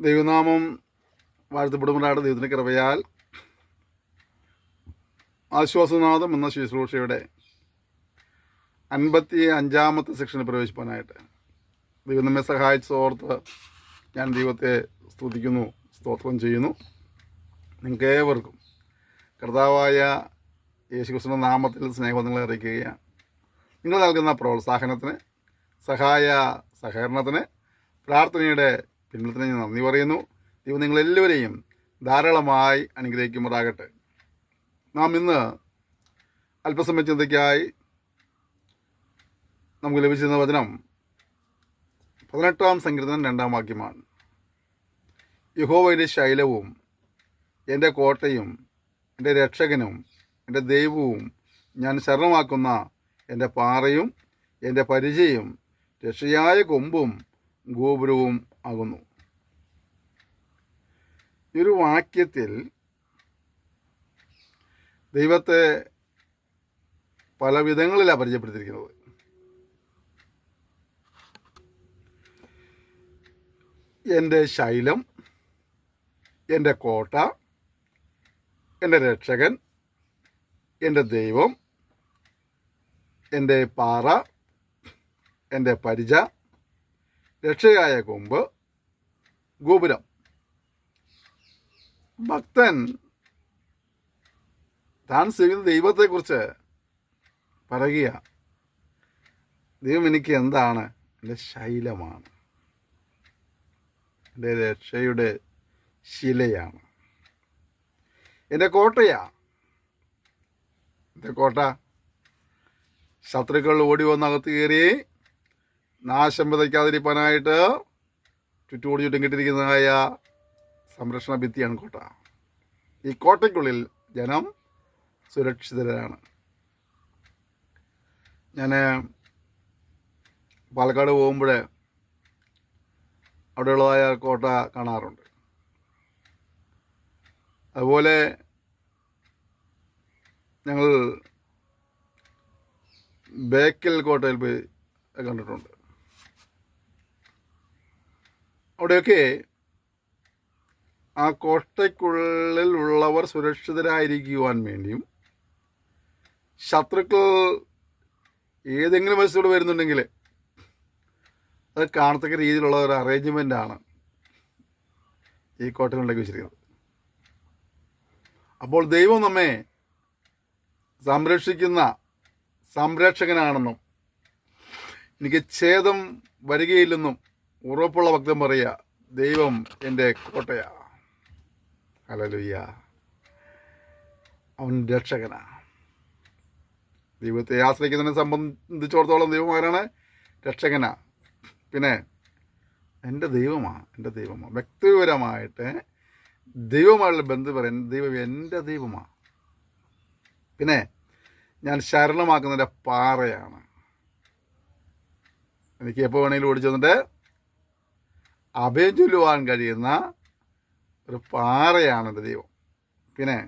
ദൈവനാമം വാഴ്ത്തപ്പെടുമ്പോഴാണ് ദൈവത്തിന്റെ കൃപയാൽ ആശ്വാസനാഥം എന്ന ശുശ്രൂഷയുടെ അൻപത്തി അഞ്ചാമത്തെ സെക്ഷനിൽ പ്രവേശിപ്പാനായിട്ട് ദൈവം നമ്മെ സഹായിച്ച് ഓർത്ത് ഞാൻ ദൈവത്തെ സ്തുതിക്കുന്നു സ്തോത്രം ചെയ്യുന്നു. നിങ്ങൾക്ക് ഏവർക്കും കർത്താവായ യേശുക്രിസ്തുവിന്റെ നാമത്തിൽ സ്നേഹബന്ധങ്ങളെ അറിയിക്കുകയാണ്. നിങ്ങൾ നൽകുന്ന പ്രോത്സാഹനത്തിന് സഹായ സഹകരണത്തിന് പ്രാർത്ഥനയുടെ പിൻബലത്തിന് ഞാൻ നന്ദി പറയുന്നു. ദൈവം നിങ്ങളെല്ലാവരെയും ധാരാളമായി അനുഗ്രഹിക്കുമാറാകട്ടെ. നാം ഇന്ന് അല്പസമയ ചിന്തയ്ക്കായി നമുക്ക് ലഭിച്ചിരുന്ന വചനം പതിനെട്ടാം സങ്കീർത്തനം രണ്ടാം വാക്യമാണ്. യഹോവയുടെ ശൈലവും എന്റെ കോട്ടയും എന്റെ രക്ഷകനും എന്റെ ദൈവവും ഞാൻ ശരണമാക്കുന്ന എന്റെ പാറയും എന്റെ പരിചയം രക്ഷയായ കൊമ്പും ഗോപുരവും ആകുന്നു. ഈ ഒരു വാക്യത്തിൽ ദൈവത്തെ പല വിധങ്ങളിലാണ് പരിചയപ്പെടുത്തിയിരിക്കുന്നത്. എന്റെ ശൈലം എന്റെ കോട്ട എന്റെ രക്ഷകൻ എന്റെ ദൈവം എന്റെ പാറ എന്റെ പരിച രക്ഷയായ കൊമ്പ് ഗോപുരം. ഭക്തൻ താൻ സേവിക്കുന്ന ദൈവത്തെക്കുറിച്ച് പറയുക. ദൈവം എനിക്ക് എന്താണ്? എന്റെ ശൈലമാണ്. എന്റെ രക്ഷയുടെ ശിലയാണ്. എന്റെ കോട്ടയാ. എന്റെ കോട്ട. ശത്രുക്കൾ ഓടി വന്നകത്ത് കയറി നാശം വിതയ്ക്കാതിരിക്കാനായിട്ട് ചുറ്റുപൊടി ചുറ്റും കിട്ടിയിരിക്കുന്നതായ സംരക്ഷണ ഭിത്തിയാണ് കോട്ട. ഈ കോട്ടയ്ക്കുള്ളിൽ ജനം സുരക്ഷിതരാണ്. ഞാൻ പാലക്കാട് പോകുമ്പോൾ അവിടെയുള്ളതായ കോട്ട കാണാറുണ്ട്. അതുപോലെ ഞങ്ങൾ ബേക്കൽ കോട്ടയിൽ പോയി കണ്ടിട്ടുണ്ട്. അവിടെയൊക്കെ ആ കോട്ടയ്ക്കുള്ളിൽ ഉള്ളവർ സുരക്ഷിതരായിരിക്കുവാൻ വേണ്ടിയും ശത്രുക്കൾ ഏതെങ്കിലും വശത്തോട് വരുന്നുണ്ടെങ്കിൽ അത് കാണത്തക്ക രീതിയിലുള്ള ഒരു അറേഞ്ച്മെന്റ് ആണ് ഈ കോട്ടയിലുണ്ടാക്കി വെച്ചിരിക്കുന്നത്. അപ്പോൾ ദൈവം നമ്മെ സംരക്ഷിക്കുന്ന സംരക്ഷകനാണെന്നും എനിക്ക് ഛേദം വരികയില്ലെന്നും ഉറപ്പുള്ള ഭക്തം പറയുക ദൈവം എന്റെ കോട്ടയാ. ഹലലുയ്യ അവൻ രക്ഷകനാ. ദൈവത്തെ ആശ്രയിക്കുന്നതിനെ സംബന്ധിച്ചിടത്തോളം ദൈവം ആരാണ് രക്ഷകനാ. പിന്നെ എന്റെ ദൈവമാണ് എന്റെ ദൈവമാണ് വ്യക്തിപരമായിട്ട് ദൈവമായുള്ള ബന്ധം പറയാൻ ദൈവം എന്റെ ദൈവമാണ് പിന്നെ ഞാൻ ശരണമാക്കുന്നതിന്റെ പാറയാണ്. എനിക്ക് എപ്പോൾ വേണമെങ്കിലും ഓടിച്ചു വന്നിട്ട് അഭയം ചൊല്ലുവാൻ കഴിയുന്ന ഒരു പാറയാണ് എന്റെ ദൈവം. പിന്നെ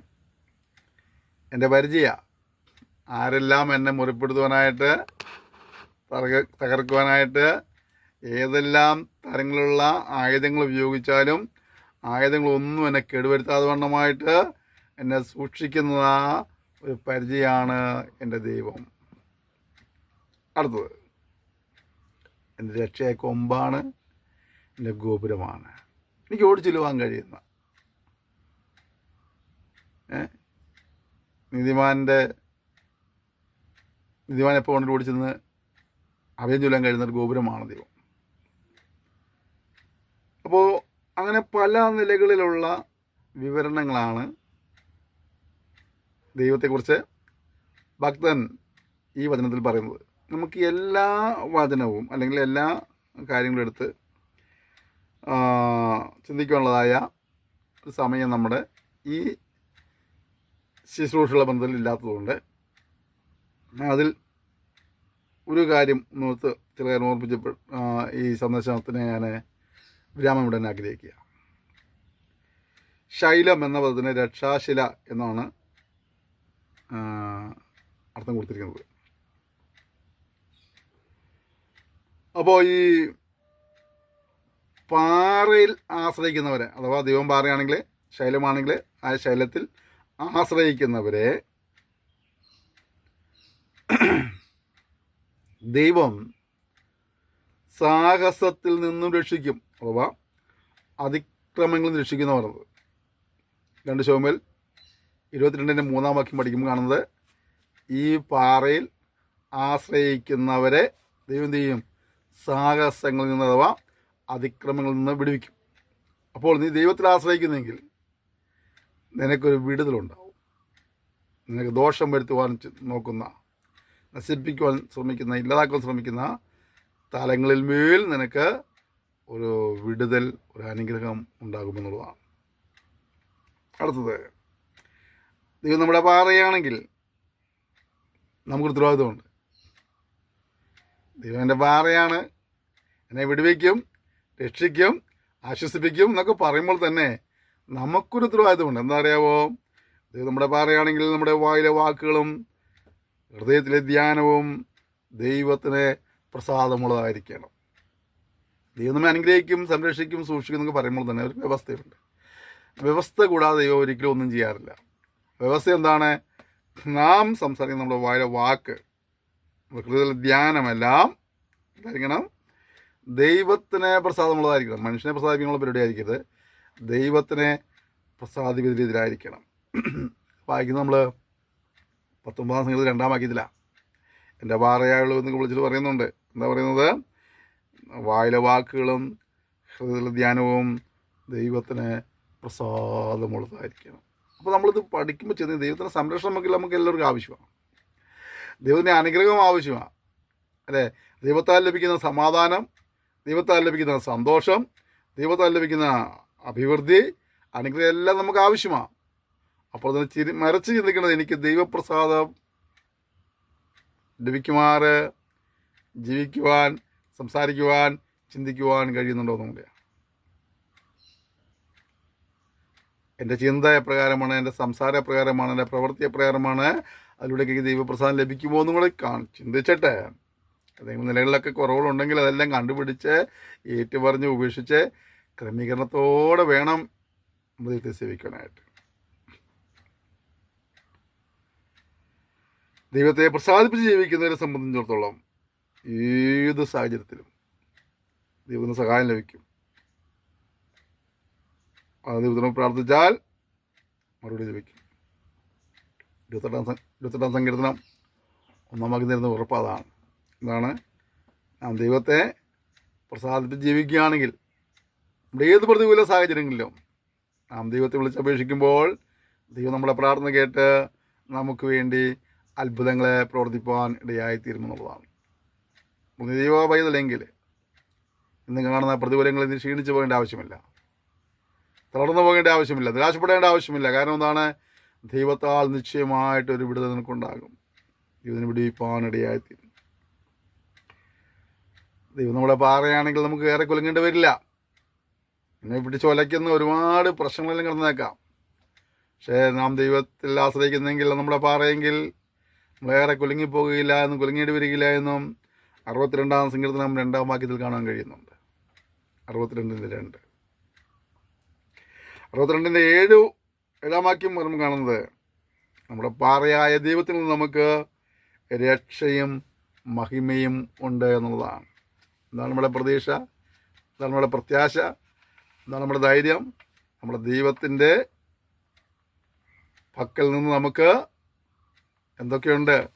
എന്റെ പരിചയ ആരെല്ലാം എന്നെ മുറിപ്പെടുത്തുവാനായിട്ട് തകർ തകർക്കുവാനായിട്ട് ഏതെല്ലാം തരങ്ങളിലുള്ള ആയുധങ്ങൾ ഉപയോഗിച്ചാലും ആയുധങ്ങളൊന്നും എന്നെ കേടുവരുത്താതെ വണ്ണമായിട്ട് എന്നെ സൂക്ഷിക്കുന്ന ഒരു പരിചയമാണ് എന്റെ ദൈവം. അടുത്തത് എന്റെ രക്ഷയെ കൊമ്പാണ് എന്റെ ഗോപുരമാണ്. എനിക്ക് ഓടിച്ചെല്ലുവാൻ കഴിയുന്ന നീതിമാന്റെ നീതിമാൻ എപ്പോൾ കൂടി ഓടിച്ചെന്ന് അഭയം ചൊല്ലാൻ കഴിയുന്ന ഒരു ഗോപുരമാണ് ദൈവം. അപ്പോൾ അങ്ങനെ പല നിലകളിലുള്ള വിവരണങ്ങളാണ് ദൈവത്തെക്കുറിച്ച് ഭക്തൻ ഈ വചനത്തിൽ പറയുന്നത്. നമുക്ക് എല്ലാ വചനവും അല്ലെങ്കിൽ എല്ലാ കാര്യങ്ങളും എടുത്ത് ചിന്തിക്കാനുള്ളതായ സമയം നമ്മുടെ ഈ ശുശ്രൂഷയുള്ള ബന്ധത്തിൽ ഇല്ലാത്തതുകൊണ്ട് അതിൽ ഒരു കാര്യം നോർത്ത് ചില കാര്യം ഓർമ്മിച്ചപ്പോൾ ഈ സന്ദർശനത്തിന് ഞാൻ വിരാമം ഇടാൻ ആഗ്രഹിക്കുക. ശൈലം എന്ന പദത്തിന് രക്ഷാശില എന്നാണ് അർത്ഥം കൊടുത്തിരിക്കുന്നത്. അപ്പോൾ ഈ പാറയിൽ ആശ്രയിക്കുന്നവരെ അഥവാ ദൈവം പാറയാണെങ്കിൽ ശൈലമാണെങ്കിൽ ആ ശൈലത്തിൽ ആശ്രയിക്കുന്നവരെ ദൈവം സാഹസത്തിൽ നിന്നും രക്ഷിക്കും. അഥവാ അതിക്രമങ്ങളിൽ രക്ഷിക്കുന്ന പറഞ്ഞത് രണ്ട് ശോമേൽ ഇരുപത്തിരണ്ടിന്റെ മൂന്നാം വാക്യം പഠിക്കുമ്പോൾ കാണുന്നത് ഈ പാറയിൽ ആശ്രയിക്കുന്നവരെ ദൈവം എന്ത് ചെയ്യും? സാഹസങ്ങളിൽ നിന്ന് അഥവാ അതിക്രമങ്ങളിൽ നിന്ന് വിടുവിക്കും. അപ്പോൾ നീ ദൈവത്തിൽ ആശ്രയിക്കുന്നെങ്കിൽ നിനക്കൊരു വിടുതലുണ്ടാവും നിനക്ക് ദോഷം വരുത്തുവാൻ നോക്കുന്ന നശിപ്പിക്കുവാൻ ശ്രമിക്കുന്ന ഇല്ലാതാക്കുവാൻ ശ്രമിക്കുന്ന തലങ്ങളിൽ മേൽ നിനക്ക് ഒരു വിടുതൽ ഒരു അനുഗ്രഹം ഉണ്ടാകുമെന്നുള്ളതാണ്. അടുത്തത് ദൈവം നമ്മുടെ പാറയാണെങ്കിൽ നമുക്കൊരു ഉത്തരവാദിത്വമുണ്ട്. ദൈവം എന്റെ പാറയാണ് എന്നെ വിടുവയ്ക്കും രക്ഷിക്കും ആശ്വസിപ്പിക്കും എന്നൊക്കെ പറയുമ്പോൾ തന്നെ നമുക്കൊരു ഉത്തരവാദിത്വമുണ്ട്. എന്താ അറിയാവോ നമ്മുടെ പാറയാണെങ്കിൽ നമ്മുടെ വായിലെ വാക്കുകളും ഹൃദയത്തിലെ ധ്യാനവും ദൈവത്തിന് പ്രസാദമുള്ളതായിരിക്കണം. ദൈവം നമ്മെ അനുഗ്രഹിക്കും സംരക്ഷിക്കും സൂക്ഷിക്കും എന്നൊക്കെ പറയുമ്പോൾ തന്നെ ഒരു വ്യവസ്ഥയുണ്ട്. വ്യവസ്ഥ കൂടാതെ ദൈവം ഒരിക്കലും ഒന്നും ചെയ്യാറില്ല. വ്യവസ്ഥ എന്താണ്? നാം സംസാരിക്കുന്ന നമ്മുടെ വായിലെ വാക്ക് ഹൃദയത്തിലെ ധ്യാനമെല്ലാം എന്തായിരിക്കണം? ദൈവത്തിന് പ്രസാദമുള്ളതായിരിക്കണം. മനുഷ്യനെ പ്രസാദിപ്പിക്കാനുള്ള പരിപാടി ആയിരിക്കരുത് ദൈവത്തിനെ പ്രസാദിപ്പിക്കുന്ന രീതിയിലായിരിക്കണം വായിക്കുന്നത് നമ്മൾ പത്തൊമ്പതാം സംഘത്തിൽ രണ്ടാം വാക്യത്തിലാണ് എന്റെ വാറയായുള്ളൂ എന്നൊക്കെ വിളിച്ചിട്ട് പറയുന്നുണ്ട്. എന്താ പറയുന്നത്? വായിലെ വാക്കുകളും ഹൃദയത്തിലെ ധ്യാനവും ദൈവത്തിന് പ്രസാദമുള്ളതായിരിക്കണം. അപ്പോൾ നമ്മളിത് പഠിക്കുമ്പോൾ ചെന്ന് ദൈവത്തിന്റെ സംരക്ഷണം നമുക്ക് നമുക്ക് എല്ലാവർക്കും ആവശ്യമാണ്. ദൈവത്തിന്റെ അനുഗ്രഹം ആവശ്യമാണ്. അല്ലേ? ദൈവത്താൽ ലഭിക്കുന്ന സമാധാനം ദൈവത്താൽ ലഭിക്കുന്ന സന്തോഷം ദൈവത്താൽ ലഭിക്കുന്ന അഭിവൃദ്ധി അനുഗ്രഹം എല്ലാം നമുക്ക് ആവശ്യമാണ് അപ്പോൾ അതിനെ ചിരി മരച്ച് ചിന്തിക്കുന്നത് എനിക്ക് ദൈവപ്രസാദം ലഭിക്കുമാറ് ജീവിക്കുവാൻ സംസാരിക്കുവാൻ ചിന്തിക്കുവാൻ കഴിയുന്നുണ്ടോ എന്നുകൂടിയാണ് എന്റെ ചിന്ത എപ്രകാരമാണ് എന്റെ സംസാര എപ്രകാരമാണ് എന്റെ പ്രവൃത്തി എപ്രകാരമാണ് അതിലൂടെ എനിക്ക് ദൈവപ്രസാദം ലഭിക്കുമോ എന്നും കൂടെ കാണും. ചിന്തിച്ചിട്ട്. ഏതെങ്കിലും നിലകളിലൊക്കെ കുറവുകളുണ്ടെങ്കിൽ അതെല്ലാം കണ്ടുപിടിച്ച് ഏറ്റുപറഞ്ഞ് ഉപേക്ഷിച്ച് ക്രമീകരണത്തോടെ വേണം ദൈവത്തെ സേവിക്കാനായിട്ട്. ദൈവത്തെ പ്രസാദിപ്പിച്ച് ജീവിക്കുന്നവരെ സംബന്ധിച്ചിടത്തോളം ഏത് സാഹചര്യത്തിലും ദൈവത്തിന് സഹായം ലഭിക്കും. ആ ദൈവത്തിനോട് പ്രാർത്ഥിച്ചാൽ മറുപടി ലഭിക്കും. ഇരുപത്തെട്ടാം ഇരുപത്തെട്ടാം സങ്കീർത്തനം ഒന്നാമാക്കി തരുന്ന ഉറപ്പ് അതാണ് എന്താണ് നാം ദൈവത്തെ പ്രസാദിപ്പിച്ച് ജീവിക്കുകയാണെങ്കിൽ നമ്മുടെ ഏത് പ്രതികൂല സാഹചര്യങ്ങളിലും നാം ദൈവത്തെ വിളിച്ചപേക്ഷിക്കുമ്പോൾ ദൈവം നമ്മളെ പ്രാർത്ഥന കേട്ട് നമുക്ക് വേണ്ടി അത്ഭുതങ്ങളെ പ്രവർത്തിപ്പാൻ ഇടയായിത്തീരുമെന്നുള്ളതാണ് ദൈവ പൈതലെങ്കിൽ ഇന്ന് കാണുന്ന പ്രതികൂലങ്ങളെ നിന്ന് ക്ഷീണിച്ചു പോകേണ്ട ആവശ്യമില്ല. തളർന്നു പോകേണ്ട ആവശ്യമില്ല. നിരാശപ്പെടേണ്ട ആവശ്യമില്ല. കാരണം എന്താണ്? ദൈവത്താൽ നിശ്ചയമായിട്ട് ഒരു വിടുതൽ നിനക്കുണ്ടാകും. ദൈവത്തിന് വിടിപ്പാൻ ഇടയായിത്തീരും. ദൈവം നമ്മളെ പാറയാണെങ്കിൽ നമുക്ക് ഏറെ കുലുങ്ങേണ്ടി വരില്ല. എന്നെ പിടിച്ച് ഒലയ്ക്കുന്ന ഒരുപാട് പ്രശ്നങ്ങളെല്ലാം കിടന്നേക്കാം. പക്ഷേ നാം ദൈവത്തിൽ ആശ്രയിക്കുന്നെങ്കിൽ നമ്മുടെ പാറയെങ്കിൽ നമ്മളേറെ കുലുങ്ങിപ്പോകുകയില്ല എന്നും കുലുങ്ങിയിട്ട് വരികയില്ല എന്നും അറുപത്തിരണ്ടാം സങ്കീർത്തനം രണ്ടാം വാക്യത്തിൽ കാണാൻ കഴിയുന്നുണ്ട്. അറുപത്തിരണ്ടിന്റെ രണ്ട്. അറുപത്തിരണ്ടിന്റെ ഏഴ് ഏഴാം വാക്യം വരുമ്പോൾ കാണുന്നത് നമ്മുടെ പാറയായ ദൈവത്തിൽ നിന്ന് നമുക്ക് രക്ഷയും മഹിമയും ഉണ്ട് എന്നുള്ളതാണ്. എന്താണ് നമ്മുടെ പ്രതീക്ഷ? എന്താണ് നമ്മുടെ പ്രത്യാശ? എന്താണ് നമ്മുടെ ധൈര്യം. നമ്മുടെ ദൈവത്തിന്റെ പക്കൽ നിന്ന് നമുക്ക് എന്തൊക്കെയുണ്ട്?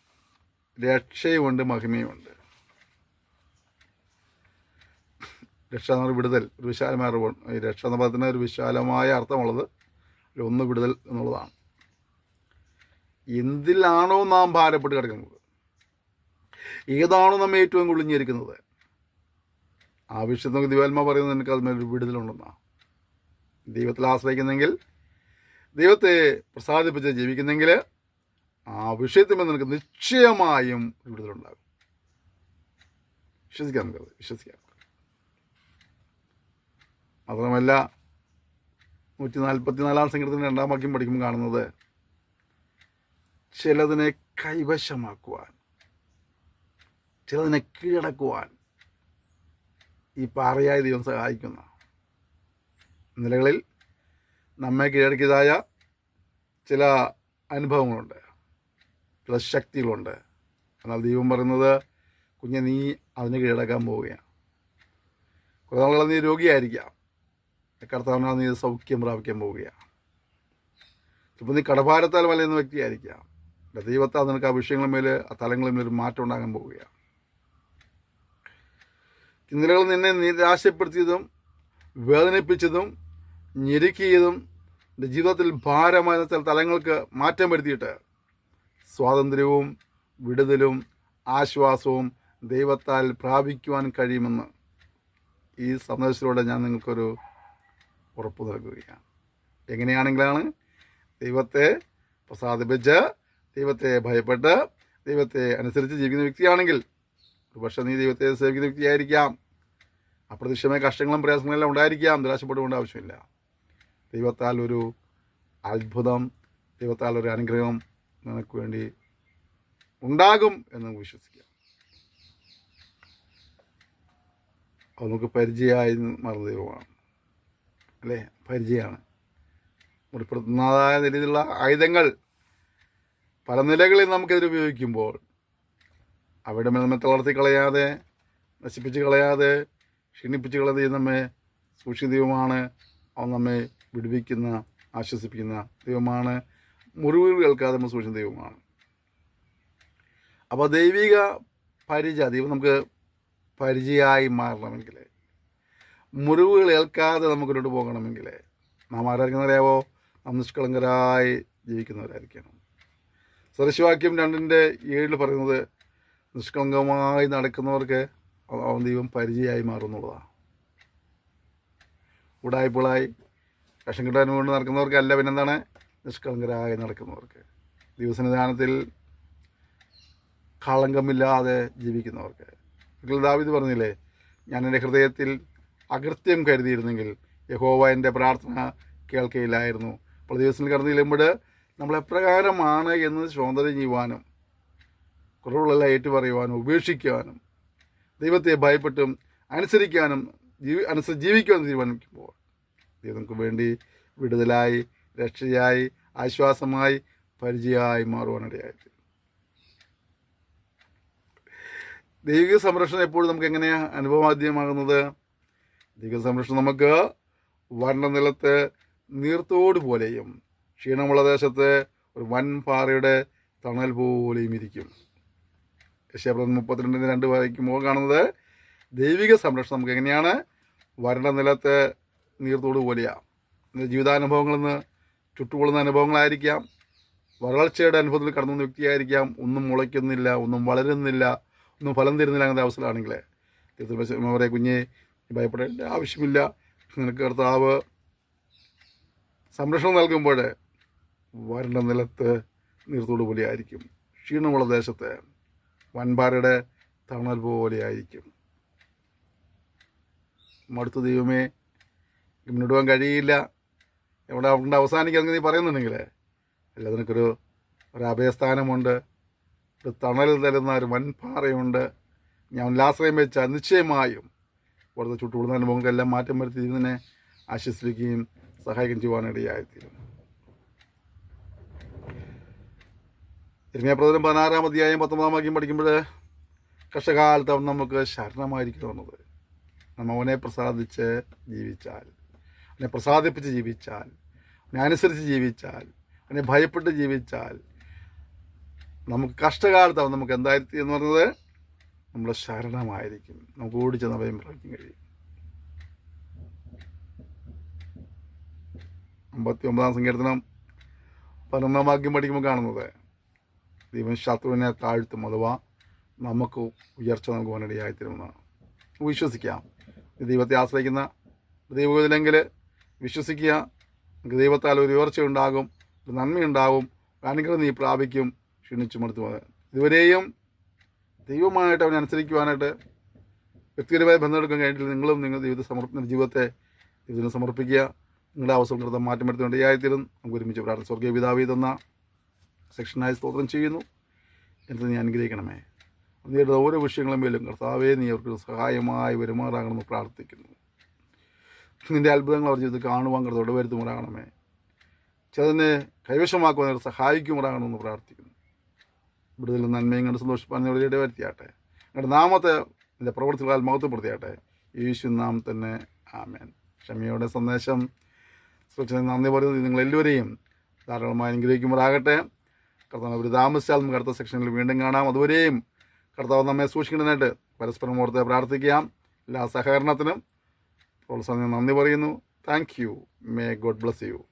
രക്ഷയുമുണ്ട് മഹിമയുമുണ്ട്. രക്ഷ എന്ന് പറഞ്ഞാൽ വിടുതൽ ഒരു വിശാലമായ അറിവ്. ഈ രക്ഷ എന്ന പദത്തിന് ഒരു വിശാലമായ അർത്ഥമുള്ളത് ഒന്ന് വിടുതൽ എന്നുള്ളതാണ്. എന്തിലാണോ നാം ഭാരപ്പെട്ട് കിടക്കുന്നത്? ഏതാണോ നമ്മെ ഏറ്റവും കുളിഞ്ഞിരിക്കുന്നത് ആ വിഷയത്തിൽ ദിവാത്മ പറയുന്നത് എനിക്ക് അതിന്മേലൊരു വിടുതലുണ്ടെന്നാണ് ദൈവത്തിൽ ആശ്രയിക്കുന്നെങ്കിൽ ദൈവത്തെ പ്രസാദിപ്പിച്ച് ജീവിക്കുന്നെങ്കിൽ ആ വിഷയത്തിൽ നിനക്ക് നിശ്ചയമായും വിടുതലുണ്ടാകും. വിശ്വസിക്കാം നമുക്കത് വിശ്വസിക്കാം മാത്രമല്ല നൂറ്റി നാൽപ്പത്തി നാലാം സംഘത്തിന് രണ്ടാം വാക്യം പഠിക്കുമ്പോൾ കാണുന്നത് ചിലതിനെ കൈവശമാക്കുവാൻ ചിലതിനെ കീഴടക്കുവാൻ ഈ പാറയായ ദൈവം സഹായിക്കുന്ന നിലകളിൽ നമ്മെ കീഴടക്കിയതായ ചില അനുഭവങ്ങളുണ്ട്. ചില ശക്തികളുണ്ട്. എന്നാൽ ദൈവം പറയുന്നത് കുഞ്ഞെ നീ അതിന് കീഴടക്കാൻ പോവുകയാണ്. കുറേ നാളുകൾ നീ രോഗിയായിരിക്കാം. കർത്താവിനാൽ നീ സൗഖ്യം പ്രാപിക്കാൻ പോവുകയാണ്. ചിലപ്പോൾ നീ കടഭാരത്താൽ വലയുന്ന വ്യക്തിയായിരിക്കാം. ദൈവത്താൽ നിനക്ക് ആ വിഷയങ്ങളുടെ മേൽ ആ തലങ്ങളിൽ ഒരു മാറ്റം ഉണ്ടാകാൻ പോവുകയാണ്. ഇന്നലകൾ നിന്നെ നിരാശപ്പെടുത്തിയതും വേദനിപ്പിച്ചതും ഞെരുക്കിയതും എന്റെ ജീവിതത്തിൽ ഭാരമായ ചില തലങ്ങൾക്ക് മാറ്റം വരുത്തിയിട്ട് സ്വാതന്ത്ര്യവും വിടുതലും ആശ്വാസവും ദൈവത്താൽ പ്രാപിക്കുവാൻ കഴിയുമെന്ന് ഈ സന്ദേശത്തിലൂടെ ഞാൻ നിങ്ങൾക്കൊരു ഉറപ്പ് നൽകുകയാണ്. എങ്ങനെയാണെങ്കിലാണ്? ദൈവത്തെ പ്രസാദിപ്പിച്ച് ദൈവത്തെ ഭയപ്പെട്ട് ദൈവത്തെ അനുസരിച്ച് ജീവിക്കുന്ന വ്യക്തിയാണെങ്കിൽ പക്ഷേ നീ ദൈവത്തെ സേവിക്കുന്ന വ്യക്തിയായിരിക്കാം. അപ്രതീക്ഷിതമായ കഷ്ടങ്ങളും പ്രയാസങ്ങളെല്ലാം ഉണ്ടായിരിക്കാം. നിരാശപ്പെട്ടുകൊണ്ട് ആവശ്യമില്ല. ദൈവത്താൽ ഒരു അത്ഭുതം ദൈവത്താൽ ഒരു അനുഗ്രഹം നിനക്ക് വേണ്ടി ഉണ്ടാകും എന്ന് വിശ്വസിക്കാം. അത് നമുക്ക് പരിചയമായി മറന്നു ദൈവമാണ്. അല്ലേ? പരിചയമാണ്. മുറിപ്പെടുത്തുന്നതായ രീതിയിലുള്ള ആയുധങ്ങൾ പല നിലകളിൽ നമുക്കിതിൽ ഉപയോഗിക്കുമ്പോൾ അവിടെ നമ്മെ തളർത്തി കളയാതെ നശിപ്പിച്ച് കളയാതെ ക്ഷീണിപ്പിച്ച് കളയാതെ നമ്മെ സൂക്ഷിക്കുന്ന ദൈവമാണ്. അവൻ നമ്മെ വിടുവിക്കുന്ന ആശ്വസിപ്പിക്കുന്ന ദൈവമാണ്. മുറിവുകൾ കേൾക്കാതെ നമ്മൾ സൂക്ഷിക്കുന്ന ദൈവമാണ്. അപ്പോൾ ദൈവിക പരിചയ ദൈവം നമുക്ക് പരിചയമായി മാറണമെങ്കിൽ മുറിവുകൾ ഏൽക്കാതെ നമുക്ക് മുന്നോട്ട് പോകണമെങ്കിൽ നാം ആരായിരിക്കുന്നവരെയാവോ നാം നിഷ്കളങ്കരായി ജീവിക്കുന്നവരായിരിക്കണം. സദൃശവാക്യം രണ്ടിന്റെ ഏഴിൽ പറയുന്നത് നിഷ്കളങ്കമായി നടക്കുന്നവർക്ക് അവൻ ദൈവം പരിചയമായി മാറുന്നുള്ളതാണ് ഉടായ്പകളായി വിഷം കിട്ടാൻ വേണ്ടി നടക്കുന്നവർക്കല്ല പിന്നെന്താണ് നിഷ്കളങ്കരായി നടക്കുന്നവർക്ക്. ദിവസനിധാനത്തിൽ കളങ്കമില്ലാതെ ജീവിക്കുന്നവർക്ക്. ഒരിക്കൽ പറഞ്ഞില്ലേ ഞാൻ എന്റെ ഹൃദയത്തിൽ അകൃത്യം കരുതിയിരുന്നെങ്കിൽ യഹോവ എന്റെ പ്രാർത്ഥന കേൾക്കയില്ലായിരുന്നു. അപ്പോൾ ദിവസത്തിൽ കടന്നു ചെല്ലുമ്പോൾ നമ്മൾ എപ്രകാരമാണ് എന്ന് സ്വാതന്ത്ര്യം ചെയ്യുവാനും കുറവുകളെല്ലാം ഏറ്റുപറയുവാനും ഉപേക്ഷിക്കുവാനും ദൈവത്തെ ഭയപ്പെട്ടും അനുസരിക്കാനും ജീവി അനുസരിച്ച് ജീവിക്കുവാനും തീരുമാനിക്കുമ്പോൾ ദൈവം നമുക്ക് വേണ്ടി വിടുതലായി രക്ഷയായി ആശ്വാസമായി പരിചയമായി മാറുവാനിടയായിട്ട് ദൈവിക സംരക്ഷണം എപ്പോഴും നമുക്ക് എങ്ങനെയാണ് അനുഭവമാദ്യമാകുന്നത് ദൈവിക സംരക്ഷണം നമുക്ക് വരണ്ട നിലത്ത് നീർത്തോട് പോലെയും ക്ഷീണമുള്ള ദേശത്ത് ഒരു വൻ പാറയുടെ തണൽ പോലെയും ഇരിക്കും. യശപ്രദം മുപ്പത്തിരണ്ടിന് രണ്ട് വായിക്കുമ്പോൾ കാണുന്നത് ദൈവിക സംരക്ഷണം നമുക്ക് എങ്ങനെയാണ്? വരണ്ട നിലത്ത് നീർത്തോട് പോലെയാണ് ജീവിതാനുഭവങ്ങളിൽ നിന്ന് ചുട്ടുകൊള്ളുന്ന അനുഭവങ്ങളായിരിക്കാം. വരൾച്ചയുടെ അനുഭവത്തിൽ കടന്നു വ്യക്തിയായിരിക്കാം. ഒന്നും മുളയ്ക്കുന്നില്ല ഒന്നും വളരുന്നില്ല ഒന്നും ഫലം തരുന്നില്ല അങ്ങനത്തെ അവസ്ഥയിലാണെങ്കിൽ തീർച്ചയായും കുഞ്ഞെ ഭയപ്പെടേണ്ട ആവശ്യമില്ല. നിനക്ക് കർത്താവ് സംരക്ഷണം നൽകുമ്പോൾ വരണ്ട നിലത്ത് നീർത്തോട് പോലെയായിരിക്കും. ക്ഷീണമുള്ള ദേശത്ത് വൻപാറയുടെ തണൽ പോലെയായിരിക്കും. മടുത്ത ദൈവമേ മുന്നോട്ട് പോകാൻ കഴിയില്ല. ഇവിടെ അവിടെ അവസാനിക്കാമെന്ന് നീ പറയുന്നുണ്ടെങ്കിലേ. അല്ല നിനക്കൊരു ഒരു അഭയസ്ഥാനമുണ്ട് ഒരു തണൽ തരുന്ന ഒരു വൻപാറയുണ്ട്. ഞാൻ ഉല്ലാശ്രയം വെച്ച നിശ്ചയമായും ഇവിടുത്തെ ചുട്ടുകൂടുന്ന അനുഭവങ്ങളെല്ലാം മാറ്റം വരുത്തി ഇതിനെ ആശ്വസിപ്പിക്കുകയും സഹായിക്കുകയും ചെയ്യുവാനിടയായിത്തീരും. ഇരമയപ്രദനം പതിനാറാം അധ്യായം പത്തൊമ്പതാം വാക്യം പഠിക്കുമ്പോൾ കഷ്ടകാലത്ത് അവൻ നമുക്ക് ശരണമായിരിക്കണമെന്നത്. നമ്മ അവനെ പ്രസാദിച്ച് ജീവിച്ചാൽ അവനെ പ്രസാദിപ്പിച്ച് ജീവിച്ചാൽ അവനെ അനുസരിച്ച് ജീവിച്ചാൽ അവനെ ഭയപ്പെട്ട് ജീവിച്ചാൽ നമുക്ക് കഷ്ടകാലത്ത് അവൻ നമുക്ക് എന്തായിരിക്കും എന്ന് പറഞ്ഞത്? നമ്മൾ ശരണമായിരിക്കും. നമുക്ക് ഓടിച്ചെന്ന് അവയും പ്രാപിക്കാൻ കഴിയും. അമ്പത്തി ഒമ്പതാം സങ്കീർത്തനം പതിനൊന്നാം വാക്യം പഠിക്കുമ്പോൾ കാണുന്നത് ദൈവം ശത്രുവിനെ താഴ്ത്തും അഥവാ നമുക്ക് ഉയർച്ച നമുക്ക് മുന്നണിയായി തരുമെന്നാണ്. വിശ്വസിക്കാം. ദൈവത്തെ ആശ്രയിക്കുന്ന ദൈവത്തിലെങ്കിൽ വിശ്വസിക്കുക. നമുക്ക് ദൈവത്താൽ ഒരു ഉയർച്ച ഉണ്ടാകും ഒരു നന്മയുണ്ടാകും. അനുഗ്രഹം നീ പ്രാപിക്കും. ക്ഷീണിച്ചു മടുത്തു പോകാൻ ഇതുവരെയും ദൈവമായിട്ട് അവനെ അനുസരിക്കുവാനായിട്ട് വ്യക്തിപരമായി ബന്ധമെടുക്കാൻ കഴിഞ്ഞിട്ട് നിങ്ങളും നിങ്ങളുടെ ജീവിത സമർപ്പണ ജീവിതത്തെ ഇതിന് സമർപ്പിക്കുക. നിങ്ങളുടെ അവസരം മാറ്റം വരുത്തേണ്ട ആയിത്തീരും നമുക്ക് ഒരുമിച്ച് പ്രാർത്ഥന സ്വർഗീയ പിതാവി തന്ന സെക്ഷനായി സ്തോത്രം ചെയ്യുന്നു. എന്നിട്ട് നീ അനുഗ്രഹിക്കണമേ. നീയുടെ ഓരോ വിഷയങ്ങളും മേലും കർത്താവേ നീ അവർക്ക് സഹായമായി വരുമാറാകണമെന്ന് പ്രാർത്ഥിക്കുന്നു. നിന്റെ അത്ഭുതങ്ങൾ അവർ ജീവിതത്തിൽ കാണുവാൻ കൃതോട് വരുത്തുമാറാകണമേ ചിലതിനെ കൈവശമാക്കുവാൻ അവർ സഹായിക്കുമാറാകണമെന്ന് പ്രാർത്ഥിക്കുന്നു. വിടുതലും നന്മയും കണ്ട് സന്തോഷിപ്പാൻ ഇടയുടെ വരുത്തിയാട്ടെ നിങ്ങളുടെ നാമത്തെ നിന്റെ പ്രവർത്തികളാൽ മഹത്വപ്പെടുത്തിയാട്ടെ. യേശു നാം തന്നെ. ആമേൻ. ക്ഷമയുടെ സന്ദേശം സൂക്ഷിച്ച നന്ദി പറയുന്നത് നിങ്ങളെല്ലാവരെയും ധാരാളമായി അനുഗ്രഹിക്കുമ്പോഴാകട്ടെ കർത്താവ് ഒരു താമസിച്ചാൽ നമുക്ക് അടുത്ത സെക്ഷനിൽ വീണ്ടും കാണാം. അതുവരെയും കർത്താവ് നമ്മെ സൂക്ഷിക്കുന്നതിനായിട്ട് പരസ്പരം ഓർത്ത് പ്രാർത്ഥിക്കാം. എല്ലാ സഹകരണത്തിനും പ്രോത്സാഹനം നന്ദി പറയുന്നു. Thank you. May God bless you